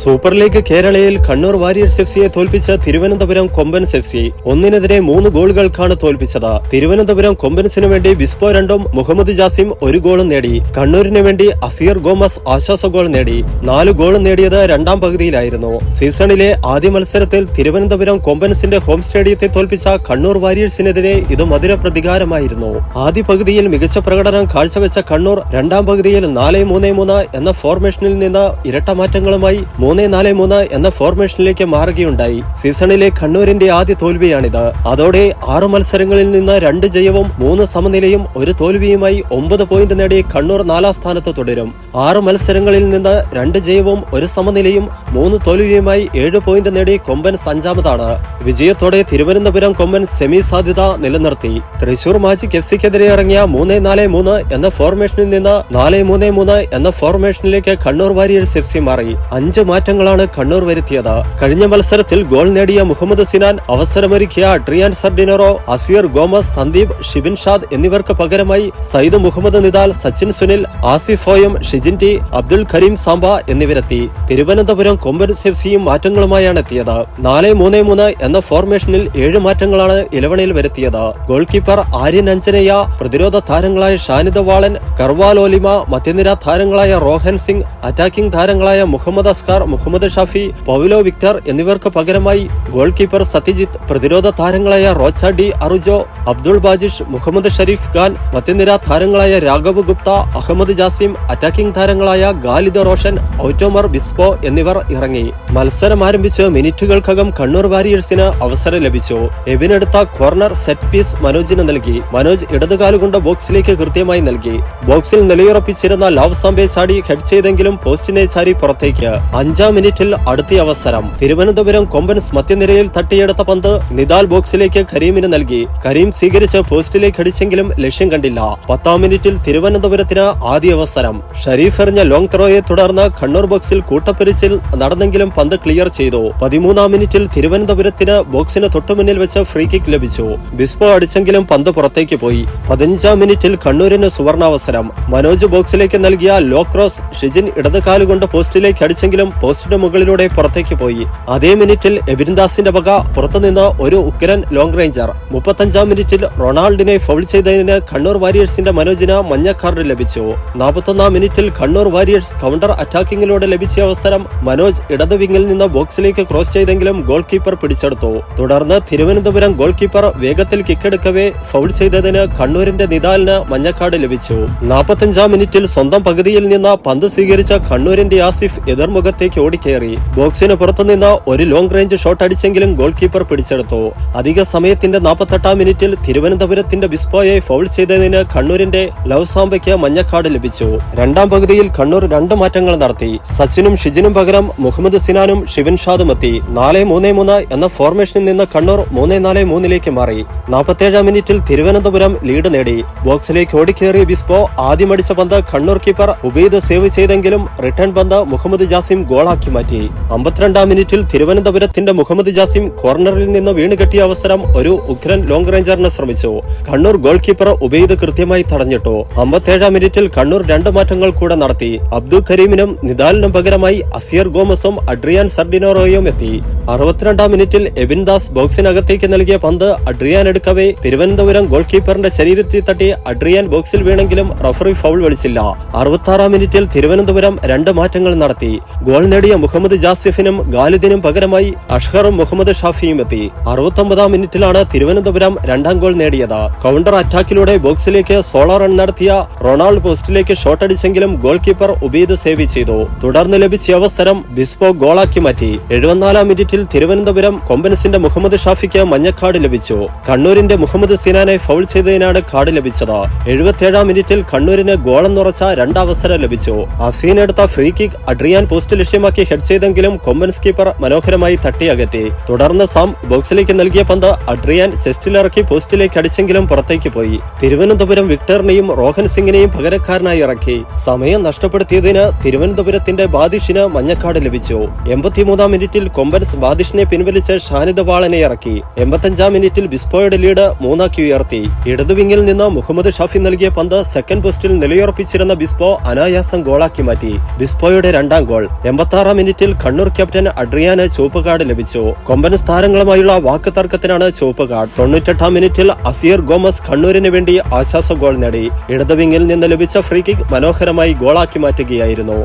Super league കേരളയിൽ Kannur warriors F സിയെ തോൽപ്പിച്ച തിരുവനന്തപുരം കൊമ്പൻസ് എഫ് സി. ഒന്നിനെതിരെ മൂന്ന് ഗോളുകൾക്കാണ് തോൽപ്പിച്ചത്. തിരുവനന്തപുരം കൊമ്പൻസിനു വേണ്ടി വിസ്പോ രണ്ടും മുഹമ്മദ് ജാസിം ഒരു ഗോളും നേടി. കണ്ണൂരിനു വേണ്ടി അസീർ ഗോമസ് ആശ്വാസ ഗോൾ നേടി. നാല് ഗോളും നേടിയത് രണ്ടാം പകുതിയിലായിരുന്നു. സീസണിലെ ആദ്യ മത്സരത്തിൽ തിരുവനന്തപുരം കൊമ്പൻസിന്റെ ഹോം സ്റ്റേഡിയത്തെ തോൽപ്പിച്ച കണ്ണൂർ വാരിയേഴ്സിനെതിരെ ഇത് മധുര പ്രതികാരമായിരുന്നു. ആദ്യ പകുതിയിൽ മികച്ച പ്രകടനം കാഴ്ചവെച്ച കണ്ണൂർ രണ്ടാം പകുതിയിൽ നാല് മൂന്ന് മൂന്ന് എന്ന ഫോർമേഷനിൽ നിന്ന് ഇരട്ട മാറ്റങ്ങളുമായി മൂന്ന് നാല് മൂന്ന് എന്ന ഫോർമേഷനിലേക്ക് മാറുകയുണ്ടായി. സീസണിലെ കണ്ണൂരിന്റെ ആദ്യ തോൽവിയാണിത്. അതോടെ ആറു മത്സരങ്ങളിൽ നിന്ന് രണ്ട് ജയവും മൂന്ന് സമനിലയും ഒരു തോൽവിയുമായി ഒമ്പത് പോയിന്റ് നേടി കണ്ണൂർ നാലാം സ്ഥാനത്ത് തുടരും. ആറ് മത്സരങ്ങളിൽ നിന്ന് രണ്ട് ജയവും ഒരു സമനിലയും മൂന്ന് തോൽവിയുമായി ഏഴ് പോയിന്റ് നേടി കൊമ്പൻ അഞ്ചാമതാണ് വിജയത്തോടെ തിരുവനന്തപുരം കൊമ്പൻ സെമി സാധ്യത നിലനിർത്തി. തൃശൂർ മാജിക് എഫ് സിക്കെതിരെ ഇറങ്ങിയ മൂന്ന് നാല് മൂന്ന് എന്ന ഫോർമേഷനിൽ നിന്ന് നാല് മൂന്ന് മൂന്ന് എന്ന ഫോർമേഷനിലേക്ക് കണ്ണൂർ വാരിയേഴ്സ് എഫ് സി മാറി. അഞ്ച് മാറ്റങ്ങളാണ് കണ്ണൂർ വരുത്തിയത്. കഴിഞ്ഞ മത്സരത്തിൽ ഗോൾ നേടിയ Muhammad Sinan അവസരമൊരുക്കിയ Adrian Sardinero Asier Gomez Sandeep Shibin Shad എന്നിവർക്ക് പകരമായി സയ്യിദ് മുഹമ്മദ് നിദാൽ സച്ചിൻ സുനിൽ ആസിഫ് ഓയം ടി അബ്ദുൽ കരീം സാംബ എന്നിവരെത്തി. തിരുവനന്തപുരം കൊമ്പൻസ് എഫ് സിയും മാറ്റങ്ങളുമായാണ് എത്തിയത്. നാല് മൂന്ന് മൂന്ന് എന്ന ഫോർമേഷനിൽ ഏഴ് മാറ്റങ്ങളാണ് ഇലവണയിൽ വരുത്തിയത്. ഗോൾ കീപ്പർ ആര്യൻ അഞ്ജനയ്യ പ്രതിരോധ താരങ്ങളായ ഷാനിദ് വാളൻ കർവാലോലിമ മധ്യനിര താരങ്ങളായ റോഹൻ സിംഗ് അറ്റാക്കിംഗ് താരങ്ങളായ മുഹമ്മദ് അസ്കാർ മുഹമ്മദ് ഷാഫി പൗലോ വിക്ടർ എന്നിവർക്ക് പകരമായി ഗോൾ കീപ്പർ സത്യജിത്ത് പ്രതിരോധ താരങ്ങളായ Rocha de Araujo Abdul Bajish Muhammad Sharif Khan മധ്യനിര താരങ്ങളായ രാഘവ് ഗുപ്ത അഹമ്മദ് ജാസിം അറ്റാക്കിംഗ് താരങ്ങളായ ഗാലിദ് റോഷൻ ഔറ്റോമർ ബിസ്കോ എന്നിവർ ഇറങ്ങി. മത്സരം ആരംഭിച്ച് മിനിറ്റുകൾക്കകം കണ്ണൂർ വാരിയേഴ്സിന് അവസരം ലഭിച്ചു. എബിനെടുത്ത കോർണർ സെറ്റ് പീസ് മനോജിന് നൽകി. മനോജ് ഇടതുകാലുകൊണ്ട് ബോക്സിലേക്ക് കൃത്യമായി നൽകി. ബോക്സിൽ നിലയുറപ്പിച്ചിരുന്ന ലവ് സാമ്പെ ചാടി ഹെഡ് ചെയ്തെങ്കിലും പോസ്റ്റിനെ ചാരി പുറത്തേക്ക്. അഞ്ചാം മിനിറ്റിൽ അടുത്ത അവസരം. തിരുവനന്തപുരം കൊമ്പൻസ് മധ്യനിരയിൽ തട്ടിയെടുത്ത പന്ത് നിദാൽ ബോക്സിലേക്ക് കരീമിന് നൽകി. കരീം സ്വീകരിച്ച് പോസ്റ്റിലേക്ക് അടിച്ചെങ്കിലും ലക്ഷ്യം കണ്ടില്ല. പത്താം മിനിറ്റിൽ തിരുവനന്തപുരത്തിന് ആദ്യ അവസരം. ഷരീഫ് എറിഞ്ഞ ലോങ് ത്രോയെ തുടർന്ന് കണ്ണൂർ ബോക്സിൽ കൂട്ടപ്പിരിച്ചിൽ നടന്നെങ്കിലും പന്ത് ക്ലിയർ ചെയ്തു. പതിമൂന്നാം മിനിറ്റിൽ തിരുവനന്തപുരത്തിന് ബോക്സിന് തൊട്ടുമുന്നിൽ വെച്ച് ഫ്രീ കിക്ക് ലഭിച്ചു. ബിസ്പോ അടിച്ചെങ്കിലും പന്ത് പുറത്തേക്ക് പോയി. പതിനഞ്ചാം മിനിറ്റിൽ കണ്ണൂരിന് സുവർണാവസരം. മനോജ് ബോക്സിലേക്ക് നൽകിയ ലോ ക്രോസ് ഷിജിൻ ഇടതുകാലുകൊണ്ട് പോസ്റ്റിലേക്ക് അടിച്ചെങ്കിലും പോസ്റ്റിന് മുകളിലൂടെ പുറത്തേക്ക് പോയി. അതേ മിനിറ്റിൽ എബിൻദാസിന്റെ വക പുറത്തുനിന്ന് ഒരു ഉഗ്രൻ ലോങ് റേഞ്ചർ മുപ്പത്തഞ്ചാം മിനിറ്റിൽ റൊണാൾഡിനെ ഫൗൾ ചെയ്തതിന് കണ്ണൂർ വാരിയേഴ്സിന്റെ മനോജിന് മഞ്ഞ കാർഡ് ലഭിച്ചു. നാൽപ്പത്തൊന്നാം മിനിറ്റിൽ കണ്ണൂർ വാരിയേഴ്സ് കൗണ്ടർ അറ്റാക്കിങ്ങിലൂടെ ലഭിച്ച അവസരം മനോജ് ഇടത് വിങ്ങിൽ നിന്ന് ബോക്സിലേക്ക് ക്രോസ് ചെയ്തെങ്കിലും ഗോൾ കീപ്പർ പിടിച്ചെടുത്തു. തുടർന്ന് തിരുവനന്തപുരം ഗോൾ കീപ്പർ വേഗത്തിൽ കിക്കെടുക്കവേ ഫൗൾ ചെയ്തതിന് കണ്ണൂരിന്റെ നിദാലിന് മഞ്ഞക്കാട് ലഭിച്ചു. നാൽപ്പത്തഞ്ചാം മിനിറ്റിൽ സ്വന്തം പകുതിയിൽ നിന്ന് പന്ത് സ്വീകരിച്ച കണ്ണൂരിന്റെ ആസിഫ് എതിർമുഖത്തേക്ക് ഓടിക്കേറി. ബോക്സിന് പുറത്തുനിന്ന് ഒരു ലോങ് റേഞ്ച് ഷോട്ട് അടിച്ചെങ്കിലും ഗോൾ കീപ്പർ പിടിച്ചെടുത്തു. അധിക സമയത്തിന്റെ നാൽപ്പത്തെട്ടാം മിനിറ്റിൽ തിരുവനന്തപുരത്തിന്റെ ബിസ്പോയെ ഫൗൾ ചെയ്തതിന് കണ്ണൂരിന്റെ ലവ് സാംബയ്ക്ക് മഞ്ഞക്കാർഡ് ലഭിച്ചു. രണ്ടാം പകുതിയിൽ കണ്ണൂർ രണ്ട് മാറ്റങ്ങൾ നടത്തി. സച്ചിനും ഷിജിനും പകരം മുഹമ്മദ് സിനാനും ഷിവൻ ഷാദും എത്തി. നാല് മൂന്ന് മൂന്ന് എന്ന ഫോർമേഷനിൽ നിന്ന് കണ്ണൂർ മൂന്ന് നാല് മൂന്നിലേക്ക് മാറി. നാൽപ്പത്തേഴാം മിനിറ്റിൽ തിരുവനന്തപുരം ലീഡ് നേടി. ബോക്സിലേക്ക് ഓടിക്കേറിയ ബിസ്പോ ആദ്യമടിച്ച പന്ത് കണ്ണൂർ കീപ്പർ ഉബൈദ് സേവ് ചെയ്തെങ്കിലും റിട്ടേൺ പന്ത് മുഹമ്മദ് ജാസിം ഗോളാക്കി മാറ്റി. അമ്പത്തിരണ്ടാം മിനിറ്റിൽ തിരുവനന്തപുരത്തിന്റെ മുഹമ്മദ് ജാസിം കോർണറിൽ നിന്ന് വീണ് കെട്ടിയ അവസരം ഒരു ഉഗ്രൻ ലോങ് റേഞ്ചറിന് ശ്രമിച്ചു. കണ്ണൂർ ഗോൾ കീപ്പർ ഉബൈദ് കൃത്യമായി തടഞ്ഞിട്ടു. അമ്പത്തേഴാം മിനിറ്റിൽ കണ്ണൂർ രണ്ട് മാറ്റങ്ങൾ കൂടെ നടത്തി. അബ്ദുൽ കരീമിനും നിദാലിനും പകരമായി അസിയർ ഗോമസും അഡ്രിയാൻ സർഡിനോറോയും എത്തി. അറുപത്തിരണ്ടാം മിനിറ്റിൽ എബിൻ ദാസ് ബോക്സിനകത്തേക്ക് നൽകിയ പന്ത് അഡ്രിയാൻ എടുക്കവേ. തിരുവനന്തപുരം ഗോൾ കീപ്പറിന്റെ ശരീരത്തിൽ തട്ടി അഡ്രിയാൻ ബോക്സിൽ വീണെങ്കിലും റഫറി ഫൗൾ വിളിച്ചില്ല അറുപത്താറാം മിനിറ്റിൽ തിരുവനന്തപുരം രണ്ട് മാറ്റങ്ങൾ നടത്തി. ഗോൾ നേടിയ മുഹമ്മദ് ജാസിഫിനും ഗാലിദിനും പകരമായി അഷ്ഹറും മുഹമ്മദ് ഷാഫിയും എത്തി. അറുപത്തൊമ്പതാം മിനിറ്റിലാണ് തിരുവനന്തപുരം രണ്ടാം ഗോൾ നേടിയത്. കൗണ്ടർ അറ്റാക്കിലൂടെ ബോക്സിലേക്ക് സോളോ റൺ നടത്തിയ റൊണാൾഡ് പോസ്റ്റിലേക്ക് ഷോട്ട് അടിച്ചെങ്കിലും ഗോൾ കീപ്പർ ഉബീദ് സേവ് ചെയ്തു. തുടർന്ന് ലഭിച്ച അവസരം ബിസ്പോ ഗോളാക്കി മാറ്റി. എഴുപത്തിനാലാം മിനിറ്റിൽ തിരുവനന്തപുരം കൊമ്പനസിന്റെ മുഹമ്മദ് ഷാഫിക്ക് മഞ്ഞക്കാട് ലഭിച്ചു. കണ്ണൂരിന്റെ മുഹമ്മദ് സിനാനെ ഫൗൾ ചെയ്തതിനാണ് കാർഡ് ലഭിച്ചത്. എഴുപത്തിയേഴാം മിനിറ്റിൽ കണ്ണൂരിന് ഗോളെന്നുറച്ച രണ്ടവസരം ലഭിച്ചു. അസീൻ എടുത്ത ഫ്രീ കിക്ക് അഡ്രിയാൻ പോസ്റ്റ് ലക്ഷ്യമാക്കി ഹെഡ് ചെയ്തെങ്കിലും കൊമ്പൻസ് കീപ്പർ മനോഹരമായി തട്ടിയകറ്റി തുടർന്ന് സാം ബോക്സിലേക്ക് നൽകിയ പന്ത് അഡ്രിയാൻ സെസ്റ്റിലിറക്കി പോസ്റ്റിലേക്ക് അടിച്ചെങ്കിലും പുറത്തേക്ക് പോയി. തിരുവനന്തപുരം വിക്ടറിനെയും റോഹൻ സിംഗിനെയും പകരക്കാരനായി ഇറക്കി. സമയം നഷ്ടപ്പെടുത്തിയതിന് തിരുവനന്തപുരത്തിന്റെ ബാദിഷിന് മഞ്ഞക്കാട് ലഭിച്ചു. എൺപത്തിമൂന്നാം മിനിറ്റിൽ കൊമ്പൻസ് ബാദിഷിനെ പിൻവലിച്ച് ഷാനിദ് വാളനെ ഇറക്കി. എൺപത്തഞ്ചാം മിനിറ്റിൽ ബിസ്പോയുടെ ലീഡ് മൂന്നാക്കി ഉയർത്തി. ഇടതുവിങ്ങിൽ നിന്ന് മുഹമ്മദ് ഷാഫി നൽകിയ പന്ത് സെക്കൻഡ് പോസ്റ്റിൽ നിലയുറപ്പിച്ചിരുന്ന ബിസ്പോ അനായാസം ഗോളാക്കി മാറ്റി. ബിസ്പോയുടെ രണ്ടാം ഗോൾ. എൺപത്തി ആറാം മിനിറ്റിൽ കണ്ണൂർ ക്യാപ്റ്റൻ അഡ്രിയാന് ചുവപ്പ് കാർഡ് ലഭിച്ചു. കൊമ്പൻ താരങ്ങളുമായുള്ള വാക്ക് തർക്കത്തിനാണ് ചുവപ്പ് കാർഡ്. തൊണ്ണൂറ്റെട്ടാം മിനിറ്റിൽ അസീർ ഗോമസ് കണ്ണൂരിന് വേണ്ടി ആശ്വാസ ഗോൾ നേടി. ഇടതുവിങ്ങിൽ നിന്ന് ലഭിച്ച ഫ്രീ കിക്ക് മനോഹരമായി ഗോളാക്കി മാറ്റുകയായിരുന്നു.